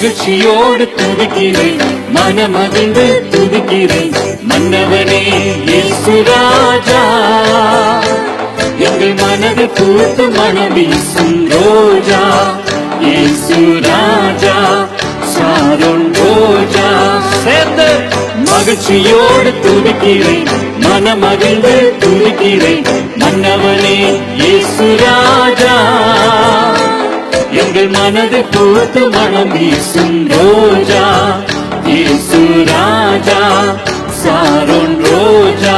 மகிழ்ச்சியோடு துதிக்கிறேன். மனமகிழ்ந்து துதிக்கிறேன். மன்னவனே இயேசு ராஜா. எங்கள் மனது பூத்து மனம் வீசும் ரோஜா. இயேசு ராஜா சாரும் ரோஜா. சேர்ந்து மகிழ்ச்சியோடு துதிக்கிறேன். மனமகிழ்ந்து துதிக்கிறேன். மன்னவனே இயேசு ராஜா. எங்கள் மனது பூத்து மனம் வீசும் ரோஜா. இயேசு ராஜா சாரோன் ரோஜா.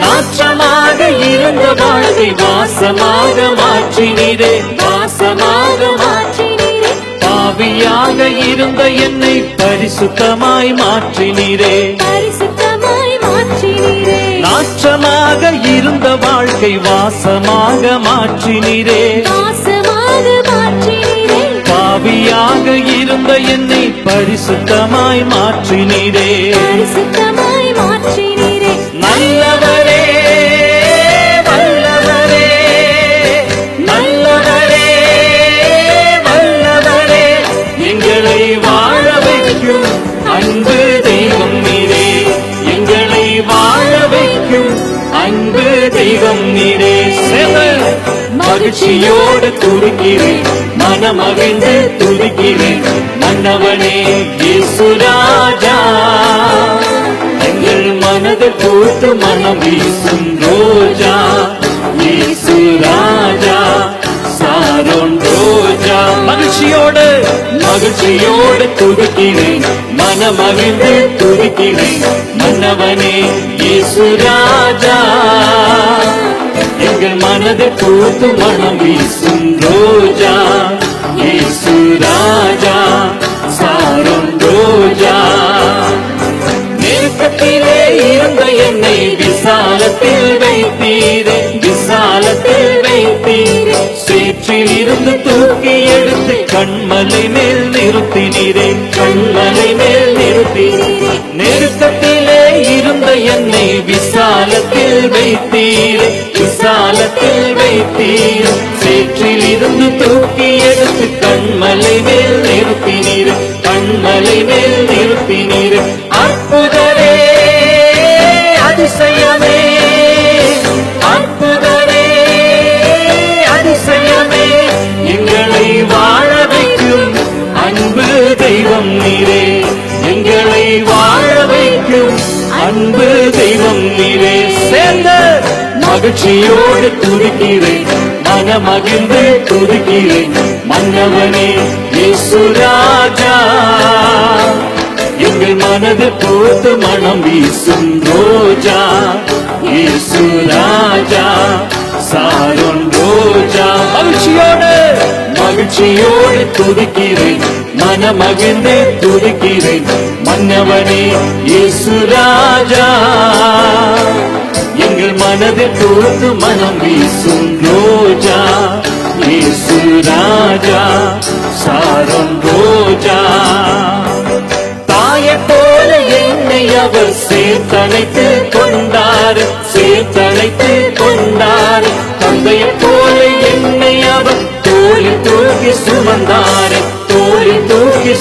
நாற்றமாக இருந்த வாழ்வை வாசமாக மாற்றினீரே வாசமாக மாற்றினீரே. பாவியாக இருந்த என்னை பரிசுத்தமாய் மாற்றினீரே. பரிசுத்தமாய் மாற்றினீரே. நாற்றமாக இருந்த வாழ்க்கை வாசமாக மாற்றினீரே. வாசமாக இருந்த என்னை பரிசுத்தமாய் மாற்றினீரே. நல்லவரே வல்லவரே நல்லவரே வல்லவரே. எங்களை வாழ வைக்கும் அன்பு தெய்வம் நீரே. எங்களை வாழ வைக்கும் அன்பு தெய்வம் நீரே. மகிழ்ச்சியோடு துடிக்கிறேன் மனமகிழ்ந்து துடிக்கிறேன். மன்னவனே இயேசுராஜா எங்கள் மனது பூத்து மனம் வீசும் ரோஜா. இயேசு ராஜா சாரோன் ரோஜா. மகிழ்ச்சியோடு. மகிழ்ச்சியோடு துதிக்கிறேன் மனமகிழ்ந்து துதிக்கிறேன் மன்னவனே இயேசு ராஜா. எங்கள் மனது பூத்து மனம் வீசும் விசாலத்தில் வைத்தீரே விசாலத்தில் வைத்தீரே. சேற்றில் இருந்து தூக்கி எடுத்து கண்மலை மேல் நிறுத்தினீரே கண்மலை மேல் நிறுத்தினீரே. நெருக்கத்திலே இருந்த என்னை விசாலத்தில் வைத்தீரே விசாலத்தில் வைத்தீரே. சேற்றில் இருந்து தூக்கி எடுத்து கண்மலை மேல் நிறுத்தினீரே கண்மலை மேல் நிறுத்தினீரே. அற்புதரே நீரே எங்களை வாழ வைக்கும் அன்பு தெய்வம் நீரே. சேர்ந்த மகிழ்ச்சியோடு துதிக்கிறேன் மன மகிழ்ந்து துதிக்கிறேன் மன்னவனே இயேசுராஜா எங்கள் மனது போத்து மனம் வீசும் ரோஜா இயேசுராஜா சாரோன் ரோஜா. மகிழ்ச்சியோடு மகிழ்ச்சியோடு துதிக்கிறேன் மனமகிழ்ந்து துதிக்கிறேன். மன்னவனே இயேசு ராஜா. எங்கள் மனதில் தூத்து மனம் வீசும் ரோஜா. இயேசு ராஜா சாரம் ரோஜா. தாயை போல என்னை அவர் சேர்த்தனைத்து கொண்டார். சேர்த்தனைத்து கொண்டார். தந்தையை போல என்னை அவர் தோழி தூக்கி சுமந்தார்.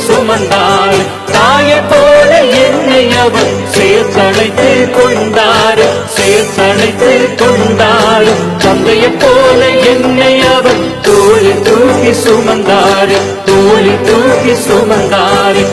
சுமந்தார். தாயை போல என்னை அவர் சேர்த்தணைத்து கொண்டார். சேர்த்தணைத்து கொண்டார். தந்தையை போல என்னை அவர் தோழி தூக்கி சுமந்தார். தோழி தூக்கி சுமந்தார்.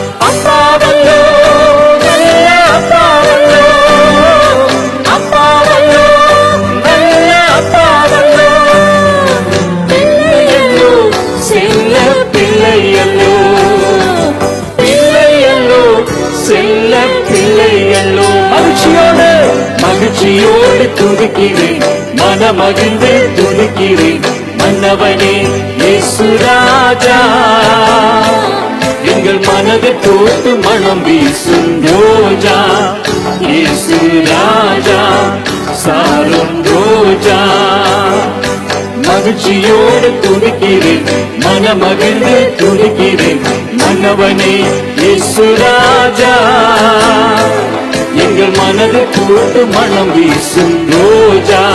மகிழ்ச்சியோடு துதிக்கிறேன் மனமகிழ்ந்து துதிக்கிறேன் மன்னவனே இயேசுராஜா எங்கள் மனது தோத்து மனம் வீசும் ரோஜா இயேசு ராஜா சாரும் ரோஜா. மகிழ்ச்சியோடு துதிக்கிறேன் மனமகிழ்ந்து துதிக்கிறேன் மன்னவனே இயேசு ராஜா. எங்கள் மனது கூட்டு மனம் வீசும் ரோஜா.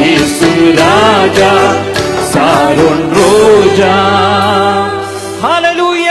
இயேசு ராஜா. சாரோன் ரோஜா. ஹalleluya